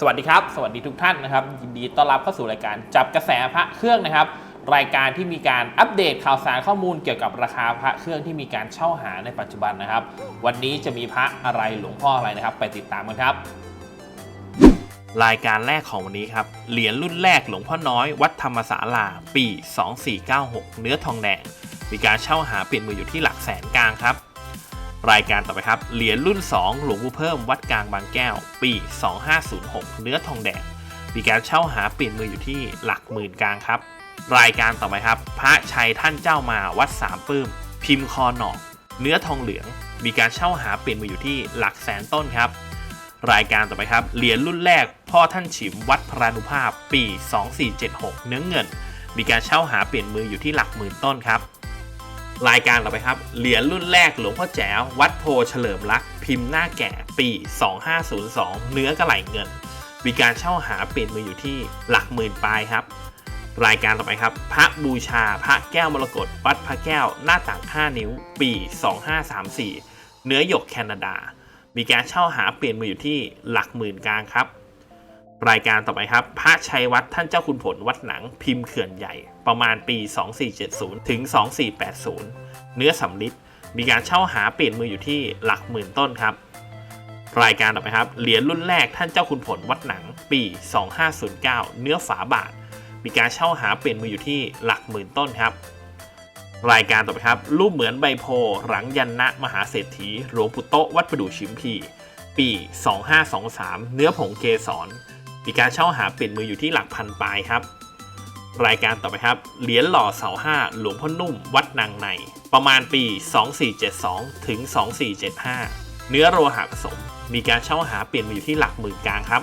สวัสดีครับ สวัสดีทุกท่านนะครับ ยินดีต้อนรับเข้าสู่รายการจับกระแสพระเครื่องนะครับ รายการที่มีการอัปเดตข่าวสารข้อมูลเกี่ยวกับราคาพระเครื่องที่มีการเช่าหาในปัจจุบันนะครับ วันนี้จะมีพระอะไรหลวงพ่ออะไรนะครับ ไปติดตามกันครับ รายการแรกของวันนี้ครับเหรียญรุ่นแรกหลวงพ่อน้อย วัดธรรมศาลาปี 2496 เนื้อทองแดงมีการเช่าหาเปลี่ยนมืออยู่ที่หลักแสนกลางครับ รายการต่อไปครับเหรียญรุ่น 2 หลวงปู่เพิ่มวัดกลางบางแก้ว ปี 2506 เนื้อทองแดงมีการเช่าหาเปลี่ยนมืออยู่ที่หลักหมื่นกลางครับ รายการต่อไปครับ พระชัยท่านเจ้ามาวัดสามปื้ม พิมพ์คอหนอก เนื้อทองเหลือง มีการเช่าหาเปลี่ยนมืออยู่ที่หลักแสนต้นครับ รายการต่อไปครับเหรียญรุ่นแรก พ่อท่านฉิมวัดพรานุภาพ ปี 2476 เนื้อเงิน มีการเช่าหาเปลี่ยนมืออยู่ที่หลักหมื่นต้นครับ รายการต่อไปครับเหรียญรุ่นแรกหลวงพ่อแจ๋ววัดโพเฉลิมรักษ์พิมพ์หน้าแก่ปี 2502 เนื้อกระไหลเงิน มีการเช่าหาเปลี่ยนมืออยู่ที่หลักหมื่นปลายครับ รายการต่อไปครับ พระบูชาพระแก้วมรกตวัดพระแก้วหน้าต่าง 5 นิ้ว ปี 2534 เนื้อหยกแคนาดา มีการเช่าหาเปลี่ยนมืออยู่ที่หลักหมื่นกลางครับ รายการต่อไปครับ พระชัยวัดท่านเจ้าคุณผลวัดหนังพิมพ์เขื่อนใหญ่ ประมาณปี 2470 ถึง 2480 เนื้อสำลิดมีการเช่าหาเปลี่ยนมืออยู่ที่หลักหมื่นต้นครับ รายการต่อไปครับเหรียญรุ่นแรกท่านเจ้าคุณผลวัดหนังปี 2509 เนื้อฝาบาท มีการเช่าหาเปลี่ยนมืออยู่ที่หลักหมื่นต้นครับ รายการต่อไปครับ รูปเหมือนใบโพหลังยันนะมหาเศรษฐีหลวงปู่โตวัดประดู่ชิมพี ปี 2523 เนื้อผงเกสรมีการเช่าหาเปลี่ยนมืออยู่ที่หลักพันปลายครับ รายการต่อไปครับเหรียญหล่อเสาห้าหลวงพ่อนุ่มวัดนางใน ประมาณปี 2472 ถึง 2475 เนื้อโลหะผสม มีการเช่าหาเปลี่ยนมืออยู่ที่หลักหมื่นกลางครับ